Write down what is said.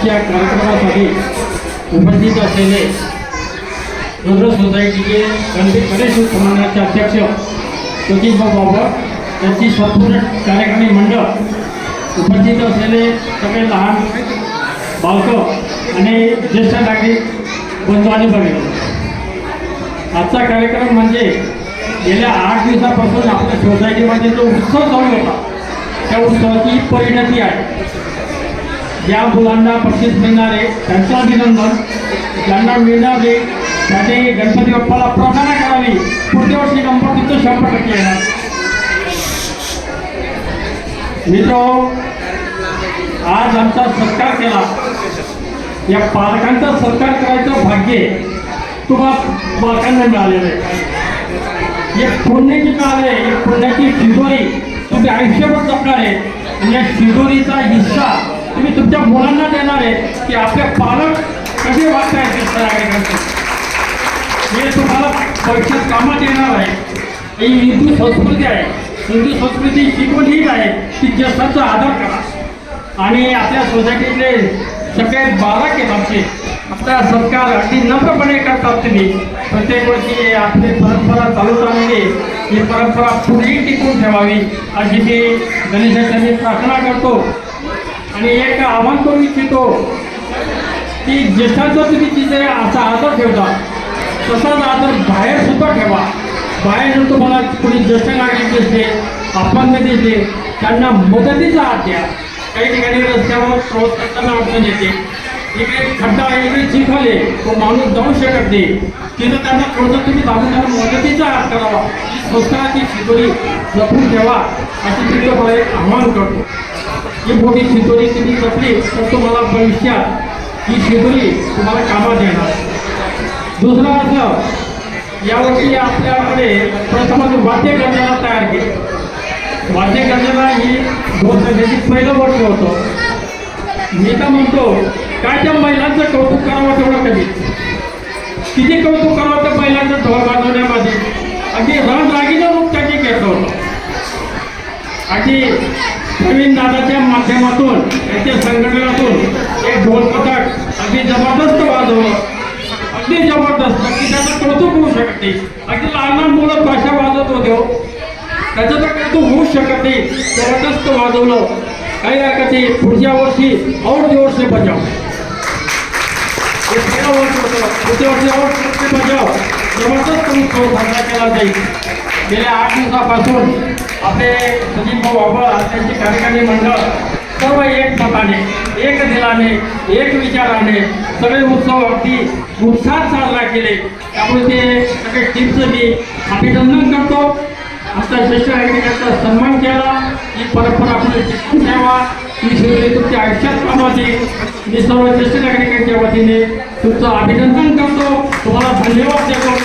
आजच्या कार्यक्रमासाठी उपस्थित असलेले रुद्र सोसायटीचे गणपती गणेश समाजाचे अध्यक्ष सतीशभाऊ बाबा त्यांची संपूर्ण कार्यक्रमी मंडळ उपस्थित असलेले सगळे लहान बालकं आणि ज्येष्ठ नागरिक बंधू आणि भगिनी. आजचा कार्यक्रम म्हणजे गेल्या आठ दिवसापासून आपल्या सोसायटीमध्ये जो उत्सव चालू होता त्या उत्सवाची परिणती आहे. ज्या मुलांना बक्षीस मिळणार अभिनंदन ज्यांना मिळणार त्याने प्रार्थना करावी पुढच्या वर्षी तिथं शंभर टक्के मित्र आज सत्कार केला या सत्कार भाग्य तुम्हाला बालकांना मिळालेलं आहे एक पुण्याची काळ आहे शिदोरी तुम्ही आयुष्यभर जपणार आहे आणि या शिदोरीचा हिस्सा तुम्ही तुमच्या मुलांना देणार आहे की आपले पालक कसे वागतायत ज्येष्ठ नागरिकांचे हे तुम्हाला भविष्यात कामात येणार आहे. ही हिंदू संस्कृती आहे. हिंदू संस्कृती शिकवण हीच आहे की ज्येष्ठांचा आदर करा. आणि आपल्या सोसायटीतले सगळे बालक आहेत आमचे. आपला सत्कार अगदी नम्रपणे करतात तुम्ही. प्रत्येक वर्षी आपली परंपरा चालू राहणारी ही परंपरा पुढेही टिकून ठेवावी. अशी मी गणेशाच्या मी प्रार्थना करतो. आणि एक आव्हान करू इच्छितो की ज्येष्ठांचा तुम्ही तिथे असा आदर ठेवता. तसाच आदर बाहेर सुद्धा ठेवा. बाहेर जर तुम्हाला कोणी ज्येष्ठ नागरिक दिसले अपंग दिसले त्यांना मदतीचा हात द्या. काही ठिकाणी रस्त्यावर प्रवास करताना अडचण येते. इकडे खड्डा इकडे चिखले तो माणूस जाऊ शकत नाही. तिथं त्यांना थोडंसं तुम्ही दाबून त्यांना मदतीचा हात करावा. ही संस्काराची शिदोरी जपून ठेवा. अशी तिथं तुम्हाला एक आव्हान करतो. ही मोठी शिदोरी तुम्ही जपली तर तुम्हाला भविष्यात ही शिदोरी तुम्हाला कामात येणार. दुसरं असं यावर्षी आपल्याकडे प्रथमच वाद्य गंधर्व तयार केले. वाद्य गंधर्व ही दोन त्याची पहिलं वर्ष होतं. मी तर म्हणतो काय त्या महिलांचं कौतुक करावं तेवढं कधी? किती कौतुक करावं त्या महिलांचं ढोल वाजवण्यामध्ये? अगदी रण रागीनं रूप त्यांनी घेतलं होतं. अगदी प्रवीण दादाच्या माध्यमातून त्यांच्या संघटनातून एक ढोल पथक अगदी जबरदस्त वाजवलं. अगदी जबरदस्त की त्याचं कौतुक होऊ शकत नाही. अगदी लहान लहान मुलं भाषा वाजवत होते हो. त्याचं तर कौतुक होऊ शकत नाही. जबरदस्त वाजवलं. काही हरकत नाही. पुढच्या वर्षी और जोर से बजाव. हे वर्ष होतं. पुढच्या वर्षी और जोर से बजाव. जबरदस्त उत्सव साजरा केला जाईल. गेल्या आठ दिवसापासून आपले सचिन भाऊ बाबा त्यांचे कार्यकारी मंडळ सर्व एक मताने एक दिलाने एक विचाराने सगळे उत्सव अगदी उत्साहात साजरा केले. त्यामुळे ते सगळे टीमचं मी अभिनंदन करतो. आमचा ज्येष्ठ नागरिकांचा सन्मान केला. ही परंपरा पुढे टिकून ठेवा. ही शिवली तुमच्या आयुष्यात कामाची मी सर्व ज्येष्ठ नागरिकांच्या वतीने तुमचं अभिनंदन करतो. तुम्हाला धन्यवाद देतो.